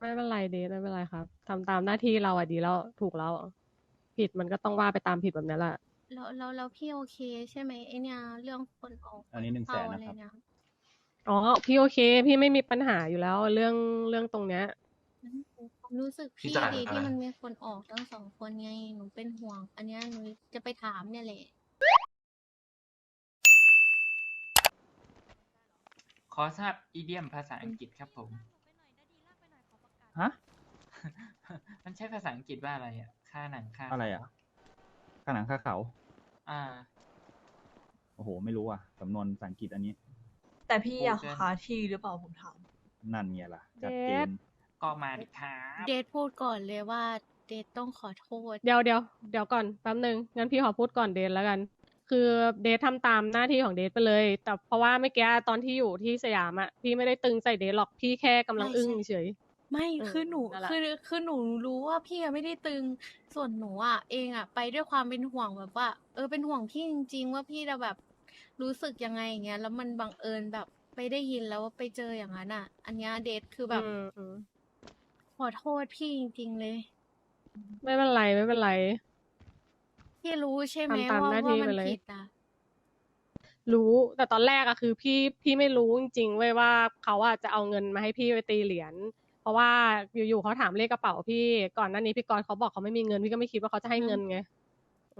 ไม่เป็นไรเดทไม่เป็นไรครับทำตามหน้าที่เราอะดีแล้วถูกแล้วผิดมันก็ต้องว่าไปตามผิดแบบนั้นแหละแล้วแล้วแล้วพี่โอเคใช่ไหมไอเนี่ยเรื่องคนออกอันนี้หนึ่งแสเข้านอะนะไรครับ เนี่ยอ๋อพี่โอเค พี่ไม่มีปัญหาอยู่แล้ว เรื่องเรื่องตรงเนี้ยผมรู้สึกพี่พี่จ่ายดีอะไรที่มันมีคนออกทั้งสองคนไงหนูเป็นห่วง อันเนี้ยหนูจะไปถามเนี่ยแหละ ขอทราบอีเดียมภาษาอังกฤษครับผม ฮะ มันใช้ภาษาอังกฤษว่าอะไรอะ ค่าหนังค่าอะไรอะ ข้างหนังข้าเขา อ่า โอ้โห ไม่รู้อะ สำนวนภาษาอังกฤษอันนี้ แต่พี่อยากโอเค หาที่หรือเปล่าผมถาม นั่นไงล่ะ จัดเดเกฟมก็มาดิครับเดทพูดก่อนเลยว่าเดทต้องขอโทษ เดี๋ยวเดี๋ยวเดี๋ยวก่อนแป๊บนึงงั้นพี่ขอพูดก่อนเดทแล้วกัน คือเดททำตามหน้าที่ของเดทไปเลย แต่เพราะว่าเมื่อกี้ตอนที่อยู่ที่สยามอะพี่ไม่ได้ตึงใส่เดทหรอกพี่แค่กำลังใช่อึ้งใช่ เฉย ไม่เออคือหนูนั่นแหละ คือคือหนูรู้ว่าพี่อะไม่ได้ตึงส่วนหนูอะเองอะไปด้วยความเป็นห่วงแบบว่า เออเป็นห่วงพี่จริง ๆ ว่าพี่จะแบบรู้สึกยังไงอย่างเงี้ยแล้วมันบังเอิญแบบไปได้ยินแล้วว่าไปเจออย่างนั้นอะ อันเนี้ยเดทคือแบบอืมอืมขอโทษพี่จริง ๆ เลย ไม่เป็นไรไม่เป็นไร พี่รู้ใช่ไหมทำตามว่าหน้าว่าที่มัไปนเลย ผิดอะ รู้แต่ตอนแรกอะคือพี่พี่ไม่รู้จริงๆเว้ยว่าเขาอะจะเอาเงินมาให้พี่ไปตีเหรียญ เพราะว่าอยู่ๆเขาถามเลขกระเป๋าพี่ก่อนหน้านี้พี่กรณ์เขาบอกเขาไม่มีเงินพี่ก็ไม่คิดว่าเขาจะให้เงินไง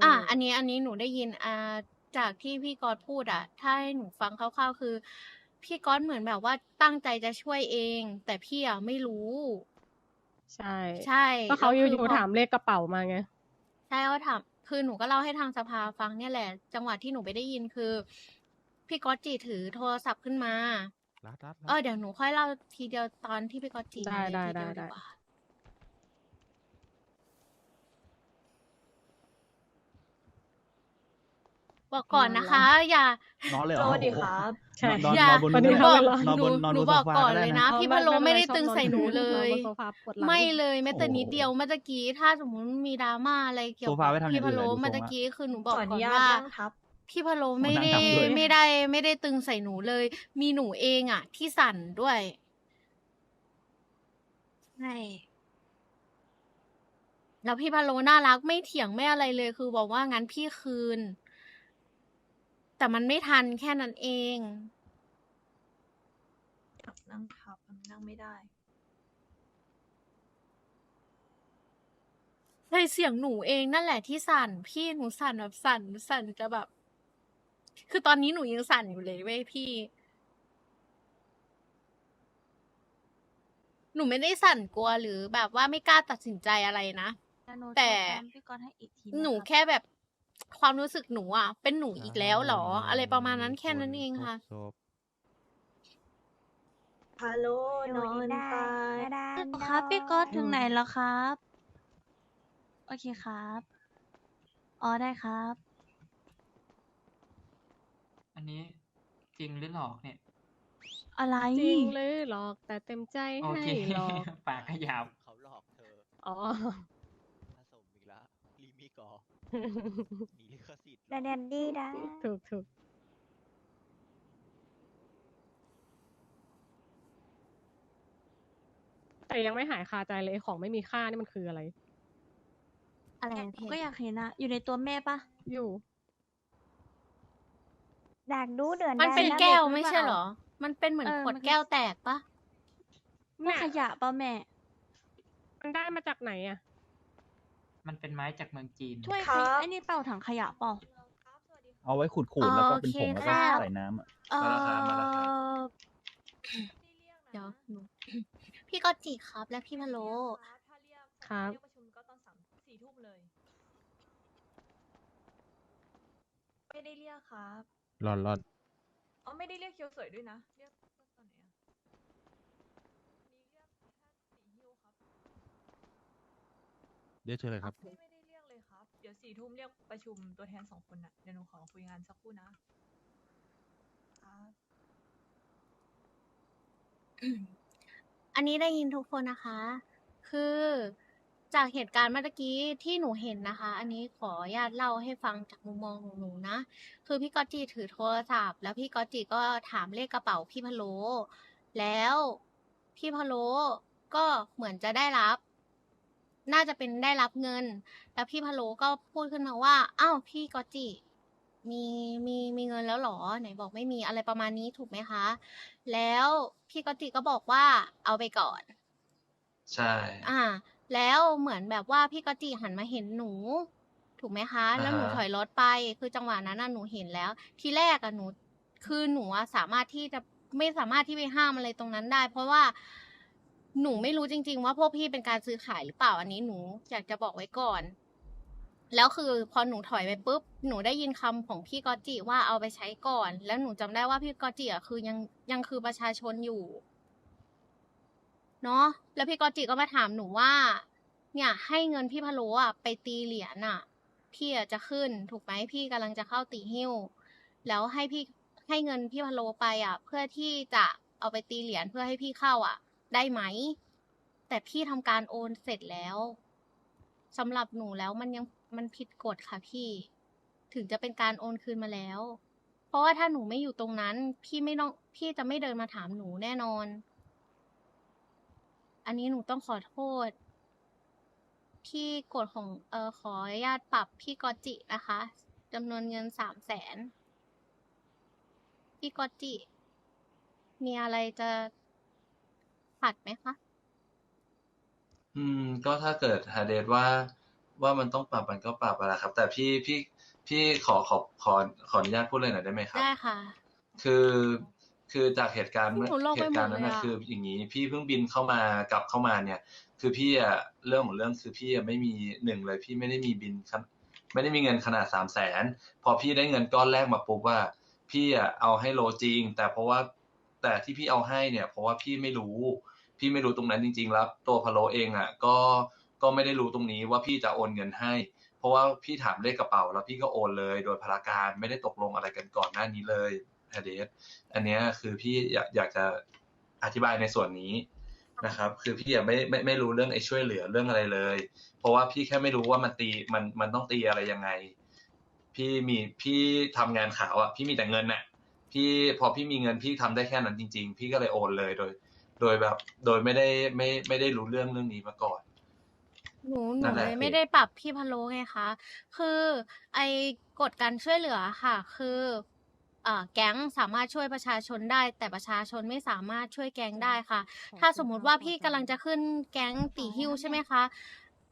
อะมอันนี้อันนี้หนูได้ยินอ่าจากที่พี่กอดพูดอะ ถ้าให้หนูฟังคร่าวๆคือ พี่กอดเหมือนแบบว่าตั้งใจจะช่วยเอง แต่พี่อะไม่รู้ ใช่ ใช่ก็เขาอแล้วคืยู่พๆถามเลขกระเป๋ามาไงใช่เขาถามคือหนูก็เล่าให้ทางสภาฟังเนี่ยแหละ จังหวะที่หนูไปได้ยินคือ พี่ก๊อตจีถือโทรศัพท์ขึ้นมา รัดรัดเออเดี๋ยวหนูค่อยเล่าทีเดียวตอนที่พี่ก๊อตจีได้มาเลยได้ทีเดียวได้ดีกว่าบอกก่อนนะคะ อย่า นอนเลยเหรอสวัสดีครับ ใช่ นอนอย่า นอนบนวันหนี้นูเขาบอกไม่นอนหบนูนนอนหนูบนบอกโซฟาก่อนก็ได้เลยนะนะอ๋อพี่ไม่พะโลไม่ไม่เป็นไรได้ชอบตึงนอนใส่หนูเลนอนยบนโซฟาปวดหลังไม่เลยแม้แต่โอ้โหนิดเดียวเมื่อตะกี้ถ้าสมมติมีดราม่าอะไรเกี่ยวโซกัฟาบไว้ทำอย่างพี่พะโลอื่นเลยดูเมื่อทรตะงละกี้คือหนูบขอกออก่นุอนญาตว่า นั่งทับ พี่พะโลไม่นั่งได้ทับด้วย ไม่ได้ไม่ได้ตึงใส่หนูเลย มีหนูเองอะ ที่สั่นด้วยใช่แล้วพี่พะโลน่ารักไม่เถียงไม่อะไรเลย คือบอกว่างั้นพี่คืน แต่มันไม่ทันแค่นั้นเองนั่งทับนั่งไม่ได้ใช่เสียงหนูเองนั่นแหละที่สั่น พี่หนูสั่นแบบสั่นสั่นจะแบบ คือตอนนี้หนูยังสั่นอยู่เลยเว้ยพี่ หนูไม่ได้สั่นกลัวหรือแบบว่าไม่กล้าตัดสินใจอะไรนะ แต่ พี่กรณ์ให้อีกทีหนูะครับแค่แบบความรู้สึกหนูอะ เป็นหนูอีกแล้วเหรอ อะไรประมาณนั้นแค่นั้นเองค่ะ ฮัลโหลนอนตายครับพี่กรณ์ถึงไหนแล้วครับ โอเคครับ อ๋อได้ครับ อันนี้จริงหรือหลอกเนี่ย อะไร จริงเลยหรอกแต่เต็มใจโอให้เคหรอก ปากขยับเขาหลอกเธออ๋อ ผสมอีกแล้วรีมิกอมีลิขสิทธิ์แดนดี้นะถูกถูกแต่ยังไม่หายคาใจเลยไอ้ของไม่มีค่านี่มันคืออะไร อะไรผมพี่ก็อยากเห็นอะอยู่ในตัวแม่ปะอยู่ อยากดูเดือนมันเป็นได้ะแก้วด็ไม่ใช่เหรอ มันเป็นเหมือนเออขวดมันก็แก้วแตกปะพวกขยะปะแม่ มันได้มาจากไหนอะ มันเป็นไม้จากเมืองจีน ช่วยครัใครบไอ้นี่เป่าถังขยะเปล่าเอาไว้ขูดขูดๆแล้วก็เป็นผงแล้วก็ใส่น้ำอะเอมาแล้วครับมาแล้วครับอเดี๋ยวหนูพี่ก็จีครับและพี่พะโลถ้าเรียกครับเรียกประชุมก็ตอนสามสี่ทุ่มเลยไม่ได้เรียกครับ รอนรอนอ๋อไม่ได้เรียกเคียวสวยด้วยนะ เรียกตอนไหนอะนี่เรียกแค่สีฮิวครับเดี๋ยวเชิญเลยครับไม่ไม่ได้เรียกเลยครับ เดี๋ยวสี่ทุ่มเรียกประชุมตัวแทนสองคนน่ะ เดี๋ยวหนูขอคุยงานสักครู่นะครับอันนี้ได้ยินทุกคนนะคะ คือ จากเหตุการณ์เมื่อตะกี้ที่หนูเห็นนะคะ อันนี้ขออนุญาตเล่าให้ฟังจากมุมมองของหนูนะ คือพี่ก๊อตจีถือโทรศัพท์ แล้วพี่ก๊อตจีก็ถามเลขกระเป๋าพี่พะโล แล้วพี่พะโลก็เหมือนจะได้รับ น่าจะเป็นได้รับเงิน แล้วพี่พะโลก็พูดขึ้นมาว่า อ้าวพี่กอตจิมีมีมีเงินแล้วเหรอ ไหนบอกไม่มีอะไรประมาณนี้ถูกไหมคะ แล้วพี่กอตจิก็บอกว่าเอาไปก่อน ใช่ อ่า แล้วเหมือนแบบว่าพี่กอตจิหันมาเห็นหนู ถูกไหมคะ แล้วหนูอ่าฮะถอยรถไป คือจังหวะนั้นน่ะหนูเห็นแล้ว ทีแรกอะหนู คือหนูอะสามารถที่จะไม่สามารถที่ไปห้ามอะไรตรงนั้นได้ เพราะว่าหนูไม่รู้จริง ๆ ว่าพวกพี่เป็นการซื้อขายหรือเปล่าอันนี้หนูอยากจะบอกไว้ก่อน แล้วคือพอหนูถอยไปปุ๊บหนูได้ยินคำของพี่กอตจิว่าเอาไปใช้ก่อน แล้วหนูจำได้ว่าพี่กอตจิอะคือยังยังคือประชาชนอยู่ เนาะแล้วพี่กอจิก็มาถามหนูว่า เนี่ยให้เงินพี่พะโลอะไปตีเหรียญอะ พี่อะจะขึ้นถูกไหมพี่กำลังจะเข้าตีหิ้ว แล้วให้พี่ให้เงินพี่พะโลไปอะ เพื่อที่จะเอาไปตีเหรียญเพื่อให้พี่เข้าอะ ได้ไหม แต่พี่ทำการโอนเสร็จแล้วสำหรับหนูแล้วมันยังมันผิดกฎค่ะพี่ ถึงจะเป็นการโอนคืนมาแล้ว เพราะว่าถ้าหนูไม่อยู่ตรงนั้น พี่ไม่ต้องพี่จะไม่เดินมาถามหนูแน่นอน อันนี้หนูต้องขอโทษที่กฎของเออขออนุญาตปรับพี่กอตจินะคะจำนวนเงินสามแสนพี่กอตจิ มีอะไรจะขัดไหมคะ อืม ก็ถ้าเกิดฮาเดสว่าว่ามันต้องปรับมันก็ปรับอะนะครับ แต่พี่พี่พี่ขอขอขอขออนุญาตพูดเลยหน่อยได้ไหมครับ ได้ค่ะ คือ คือจากเหตุการณ์เมื่อหนูโลกเหไปหมดตุการณ์นั้นเลยนะอะคืออย่างนี้พี่เพิ่งบินเข้ามากลับเข้ามาเนี่ย คือพี่อะเรื่องของเรื่องคือพี่อะไม่มีหนึ่งเลย พี่ไม่ได้มีบินขนไม่ได้มีเงินขนาดสามแสนพอพี่ได้เงินก้อนแรกมาปุ๊บว่า พี่อะเอาให้โลจริง แต่เพราะว่าแต่ที่พี่เอาให้เนี่ย เพราะว่าพี่ไม่รู้ พี่ไม่รู้ตรงนั้นจริง ๆ แล้วตัวพะโลเองอะก็ก็ไม่ได้รู้ตรงนี้ว่าพี่จะโอนเงินให้ เพราะว่าพี่ถามเลขกระเป๋า แล้วพี่ก็โอนเลย โดยพลาการไม่ได้ตกลงอะไรกันก่อนหน้านี้เลย ฮเดสอันเนี้ยคือพี่อยากอยากจะอธิบายในส่วนนี้นะครับ คือพี่อะไม่ไม่ไม่รู้เรื่องไอ้ช่วยเหลือเรื่องอะไรเลย เพราะว่าพี่แค่ไม่รู้ว่ามันตีมันมันต้องตีอะไรยังไง พี่มีพี่ทำงานขาวอะพี่มีแต่เงินน่ะพี่พอพี่มีเงินพี่ทำได้แค่นั้นจริง ๆ พี่ก็เลยโอนเลยโดย โดยแบบ โดยไม่ได้ไม่ไม่ได้รู้เรื่องเรื่องนี้มาก่อนหนูหนั่นูนแหละเลยคือไม่ได้ปรับพี่พะโล้ไงคะ คือไอ้กฎการช่วยเหลือค่ะ คืออ่า แก๊งสามารถช่วยประชาชนได้ แต่ประชาชนไม่สามารถช่วยแก๊งได้ค่ะ ถ้าสมมุติว่าพี่กำลังจะขึ้นแก๊งตีฮิ้วใช่ไหมคะ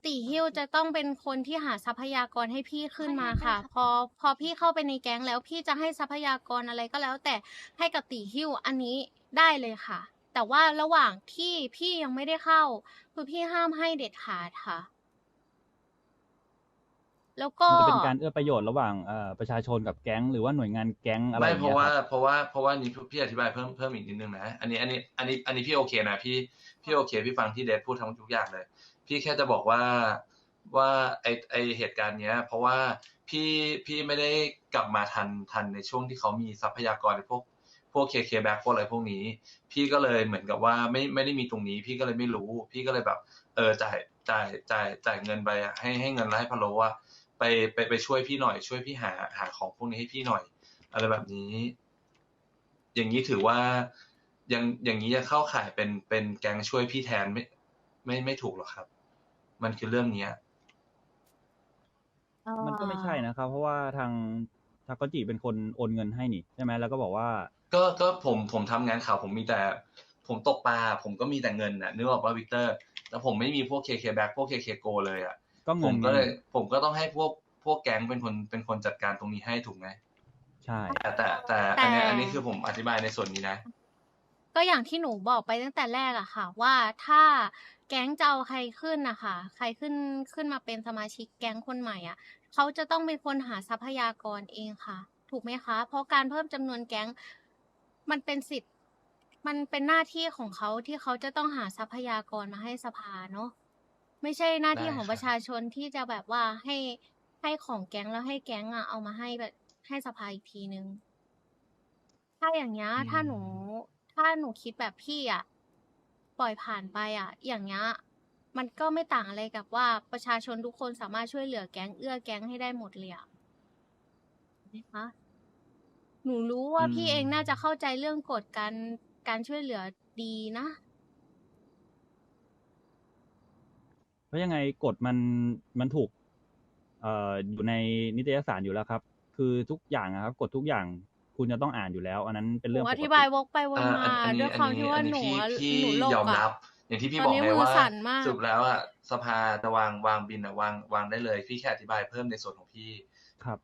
ตีฮิ้วจะต้องเป็นคนที่หาทรัพยากรให้พี่ขึ้นมาค่ะ พอพอพี่เข้าไปในแก๊งแล้วพี่จะให้ทรัพยากรอะไรก็แล้ว แต่ให้กับตีฮิ้วอันนี้ได้เลยค่ะ แต่ว่าระหว่างที่พี่ยังไม่ได้เข้า คือพี่ห้ามให้เด็ดขาดค่ะ แล้วก็มันจะเป็นการเอื้อประโยชน์ระหว่างเอ่อประชาชนกับแก๊งหรือว่าหน่วยงานแก๊งอะไรอไม่ย่างเพเงี้ราะยว่าครับเพราะว่าเพราะว่านี้พี่อธิบายเพิ่มเพิ่มอีกนิดนึงนะ อันนี้อันนี้อันนี้อันนี้พี่โอเคนะพี่พี่โอเค พี่ฟังที่เดฟพูดทั้งทุกอย่างเลย พี่แค่จะบอกว่าว่าไอไอเหตุการณ์เนี้ย เพราะว่าพี่พี่ไม่ได้กลับมาทันทันในช่วงที่เขามีทรัพยากรในพวกพวกเคเคแบ็กพวกอะไรพวกนี้ พี่ก็เลยเหมือนกับว่าไม่ไม่ได้มีตรงนี้ พี่ก็เลยไม่รู้ พี่ก็เลยแบบ เออจ่ายจ่ายจ่ายจ่ายเงินไปอะให้ให้เงินแล้วให้พะโลว่า ไปไปไปช่วยพี่หน่อย ช่วยพี่หาหาของพวกนี้ให้พี่หน่อย อะไรแบบนี้ อย่างนี้ถือว่ายังอย่างนี้จะเข้าข่ายเป็นเป็นแก๊งช่วยพี่แทนไม่ ไม่ไม่ถูกหรอกครับ มันคือเรื่องเนี้ยมันก็ไม่ใช่นะครับ เพราะว่าทางทากอจิเป็นคนโอนเงินให้นี่ใช่ไหมแล้วก็บอกว่า ก็ก็ผมผมทำงานข่าวผมมีแต่ ผมตกปลาผมก็มีแต่เงินน่ะนึกออกว่าวิกเตอร์ แต่ผมไม่มีพวกเคเคแบ็กพวกเคเคโกเลยอะ ก็ผเงินมก็เลย ผมก็ต้องให้พวกพวกแก๊งเป็นคนเป็นคนจัดการตรงนี้ให้ถูกไหมใช่ แต่แต่แต่อันเนี้ยอันนี้คือผมอธิบายในส่วนนี้นะ ก็อย่างที่หนูบอกไปตั้งแต่แรกอะค่ะ ว่าถ้าแก๊งจะเอาใครขึ้นนะคะใครขึ้นขึ้นมาเป็นสมาชิกแก๊งคนใหม่อะเขาจะต้องเป็นคนหาทรัพยากรเองค่ะ ถูกไหมคะ เพราะการเพิ่มจำนวนแก๊งมันเป็นสิทธิ์ มันเป็นหน้าที่ของเขาที่เขาจะต้องหาทรัพยากรมาให้สภาเนาะ ไม่ใช่หน้าที่ได้ของครับ ประชาชนที่จะแบบว่าให้ให้ของแก๊งแล้วให้แก๊งอะเอามาให้แบบให้สภาอีกทีนึง ถ้าอย่างเงี้ยถ้าหนู ถ้าหนูคิดแบบพี่อะปล่อยผ่านไปอะ อย่างเงี้ยมันก็ไม่ต่างอะไรกับว่าประชาชนทุกคนสามารถช่วยเหลือแก๊งเอื้อแก๊งให้ได้หมดเลยอะนะคะ หนูรู้ว่าอืมพี่เองน่าจะเข้าใจเรื่องกฎการการช่วยเหลือดีนะ เพราะยังไงกฎมันมันถูกเอ่ออยู่ในนิตยสารอยู่แล้วครับ คือทุกอย่างอะครับกฎทุกอย่างคุณจะต้องอ่านอยู่แล้ว อันนั้นเป็นหเรื่นูองปอกติธิบายวกไปวนอ่ามาอันนี้ด้วยความที่ว่าอัหนูพี่อะพี่หนูโลกยอมอะรับอย่างที่พี่ตบอนอกนี้ไงมือว่าสั่นมาก สรุปแล้วอะสภาจะวางวางบินอะวางวางได้เลยพี่แค่อธิบายเพิ่มในส่วนของพี่ครับ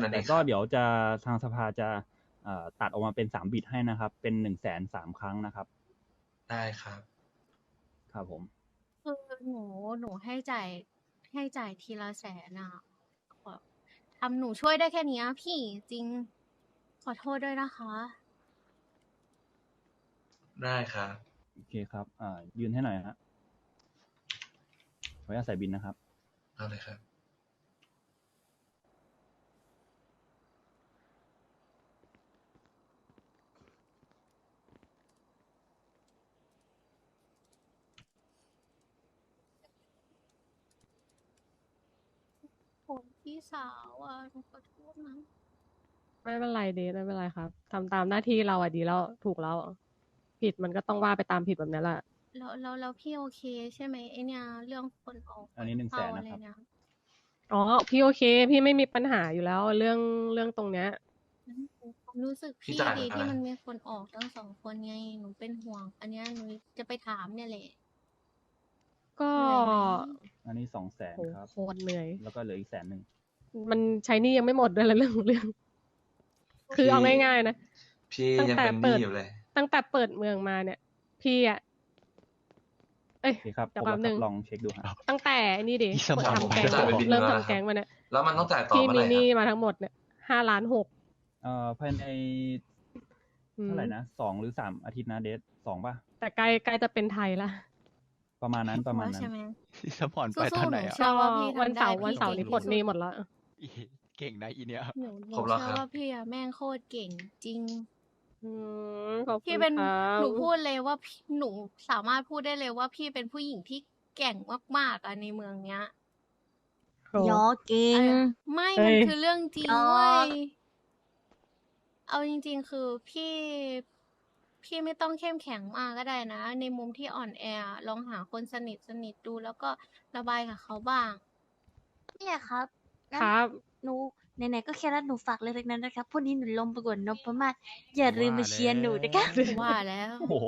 นั่นเอแต่งก็ครับ เดี๋ยวจะทางสภาจะเอ่อตัดออกมาเป็นสามบิตให้นะครับ เป็นหนึ่งแสนสามครั้งนะครับ ได้ครับ ครับผมคือ หนูหนูให้จ่ายให้จ่ายทีละแสนอะขอทำหนูช่วยได้แค่เนี้ยพี่จริง ขอโทษด้วยนะคะ ได้ครับ โอเคครับ อ่า ยืนให้หน่อยฮะขออนุญาตใส่บินนะครับ เอาเลยครับ ผม พี่สาวอะหนูขอโทษนะไม่เป็นไรเดทไม่เป็นไรครับทำตามหน้าที่เราอะดีแล้วถูกแล้วผิดมันก็ต้องว่าไปตามผิดแบบนี้แหละแล้วแล้วแล้วพี่โอเคใช่ไหมไอเนี่ยเรื่องคนออกอันนี้หนึ่งแสนเานะครับอเยอ๋อพี่โอเค พี่ไม่มีปัญหาอยู่แล้ว เรื่องเรื่องตรงเนี้ยผมรู้สึกพี่พี่จ่ายดีเหมือนกันที่นะมันมีคนออกทั้งสองคนไงหนูเป็นห่วง อันเนี้ยหนูจะไปถามเนี่ยแหละก็เหนื่อยไหมอันนี้สองแสนโหครับโคตรเหนื่อยแล้วก็เหลืออีกแสนหนึ่ง มันใช้หนี่ยังไม่หมดด้วยละเรื่องของเรื่อง คือเอาง่ายๆนะพี่ตั้งยังแต่เป็นหเปินี้ดอยู่เลย ตั้งแต่เปิดเมืองมาเนี่ย พี่อะเอ้ยโอเคครับเดี๋ยวครบแป๊บแล้วนึคงรับลองเช็คดูครับตั้งแต่นี่ดิอีสมเปิดองทำแก๊งจ่ายเป็นบินเริ่มแล้วนะทำแก๊งมาเนี่ยแล้วมันต้องจ่ายต่อพี่เมื่อไหมีร่หนี้ครับมาทั้งหมดเนี่ยห้าล้านหกเอ่อภายในอืมเท่าไหร่นะสองหรือสามอาทิตย์นะเดทสองป่ะ แต่ใกล้ใกล้จะเป็นไทยละประมาณนั้นประมาณนั้นใช่ไหมพี่สมอนไปสู้ตอนๆไหนหนูอะเชื่อว่าพี่วันทำได้เสาร์พี่วันเสาร์เก่งนี้ที่ปลดหนี้สุดหมดละ อีเก่งนะอีเนี่ยหนูหนูครบแล้วเชื่อครับ ว่าพี่อะแม่งโคตรเก่งจริง อืมขอบคุณพี่เป็นครับหนูพูดเลยว่าพี่หนูสามารถพูดได้เลยว่าพี่เป็นผู้หญิงที่แกร่งมากๆอะในเมืองเนี้ยโหยอเก่ง ไม่เฮ้มันย คือเรื่องจริงยอเว้ย เอาจริงๆ คือพี่ พี่ไม่ต้องเข้มแข็งมากก็ได้นะ ในมุมที่อ่อนแออะลองหาคนสนิทสนิทดู แล้วก็ระบายกับเขาบ้างเนี่ยครับ งั้นครับ หนูไหนๆก็แค่นั้นหนูฝากเล็กๆนั้นนะครับพรุ่งนี้หนูลงประกวดนพมาศอย่าลืมมาเชียร์หนูนะคะ ว่าแล้ว โอ้โห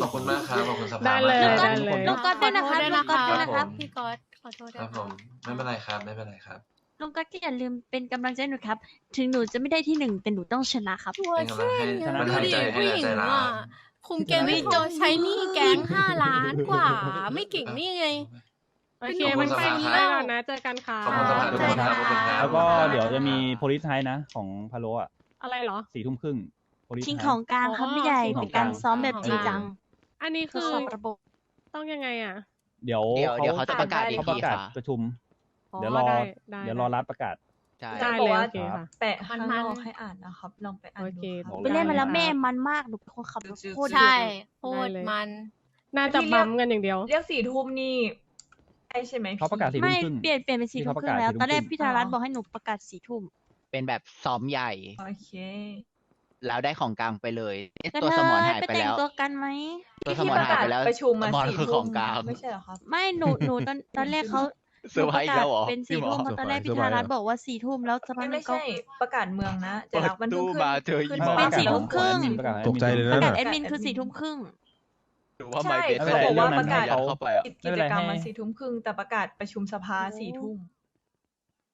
ขอบคุณมากครับ ขอบคุณสภาได้มากเลยครับได้เลยลูกก๊อตด้วยนะครับขอโทษด้วยลูกก๊อตด้วยนะนะคครัรับบพี่ก๊อตขอโทษคด้วรัยบคผรับมไม่เป็นไรครับ ไม่เป็นไรครับ ลุงก๊อตก็อย่าลืมเป็นกำลังใจให้หนูครับ ถึงหนูจะไม่ได้ที่หนึ่งแต่หนูต้องชนะครับตัวเป็นกำลังเช่ให้นมันดูหายดิใจผู้หญิงให้หายใจอะร้ายคุมแกงไม่โจรใช้หนี้แก๊งห้าล้านกว่า ไม่เก่งนี่ไง โอเคขอบคุมันณไปสภานี้ครับไปก่อนนะ เจอกันค่ะ ขอบคุณสภาทุกคนครับขอบคุณครับ แล้วก็เดี๋ยวจะมีโพลิสไทนะ ของพาโลอะอะไรเหรอ สี่ทุ่มครึ่งโพลิสชิงไทของกลางครับอ๋อ พี่ใหญ่ชิงของเป็นการกลางซ้อมแบบจริงจังอันนี้เพื่คืออขอบระบบต้องยังไงอะ เดี๋ยวเดี๋ยวเดี๋ยวเขาจะประกาศอีกเขาปทีระกาศค่ะ ประชุม อ๋อเดี๋ยวรอ ได้ได้ เดี๋ยวรอรัฐประกาศ ใช่ ได้บอเลยกว่าโอเคค่ะ แปะข้างมันนๆอกให้อ่านนะครับ ลองไปอ่านโอดูเคครับไปเล่นมาแล้วได้แม่มันมากหนูเป็นคนขับรถโคตรใช่ดีโคตรมัน น่าจะบัมกันอย่างเดียว เรียกสี่ทุ่มนี่ ไอใช่ไหมเขาประกาศสี่ไม่ทุ่มครึ่ง เปลี่ยนเปลี่ยนเป็นสี่ที่ทุ่มเขาคประรึ่กางศแล้วสี่ทุ่มตอนแรกครึ่งพี่ธารัตน์อ๋อบอกให้หนูประกาศสี่ทุ่ม เป็นแบบซ้อมใหญ่ โอเคแล้วได้ของกลางไปเลยเอ๊ะกระตัวเทสมอนยหายไปไปแต่งแล้วตัวกันไหม ตัวสที่มอนประหายกาศไปแล้วประชุมมาสมอนสี่คือขทุ่อมงกลาง ไม่ใช่เหรอครับ ไม่หนูหนูตอนตอนแรกเขาเซอร์ไพรส์อีกแล้วเหรอเป็นพี่สี่หมอ ทุ่มตอนแรกพี่ธารัตน์บอกว่าสี่ทุ่มแล้วสักพัไม่กหนึไม่งก็ ใช่ประกาศเมืองนะจะรักมันเปิดตู้เพิ่งขึ้นมาเจออีขึ้นหมอเป็นประกาศสี่ทุ่มครึ่ง ประกาศให้ตกใจเลยประนะกาศน่ะ แอดมินคือสี่ทุ่มครึ่ง หรือว่าใช่ไม่เป็นเขาบอกว่าประกาศยัดเข้าไปอะกิจไม่เป็นไรกรรมให้มาสี่ทุ่มครึ่งแต่ประกาศประชุมสภาสี่ทุ่ม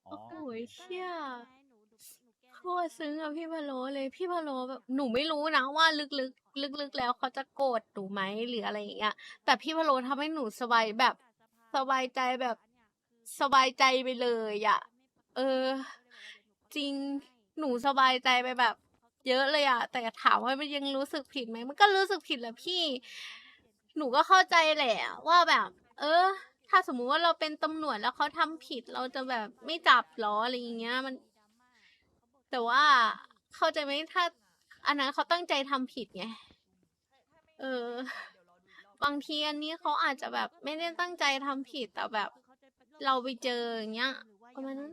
อ๋อโอ้ยเชี่ยโคตรซึ้งอะพี่พะโลเลยพี่พะโลแบบหนูไม่รู้นะว่าลึกๆลึกๆแล้วเขาจะโกรธหนูไหมหรืออะไรอย่างเงี้ยแต่พี่พะโลทำให้หนูสบายแบบสบายใจแบบสบายใจไปเลยอะเออ จริงหนูสบายใจไปแบบ เยอะเลยอะแต่ถามว่ามันยังรู้สึกผิดไหมมันก็รู้สึกผิดแหละพี่ หนูก็เข้าใจแหละ ว่าแบบ เออ ถ้าสมมุติว่าเราเป็นตำรวจแล้วเขาทำผิดเราจะแบบไม่จับหรออะไรอย่างเงี้ยมัน แต่ว่าเข้าใจไหมถ้า อันนั้นเขาตั้งใจทำผิดไงเออ บางทีอันนี้เขาอาจจะแบบไม่ได้ตั้งใจทำผิดแต่แบบ เราไปเจออย่างเงี้ยประมาณนั้น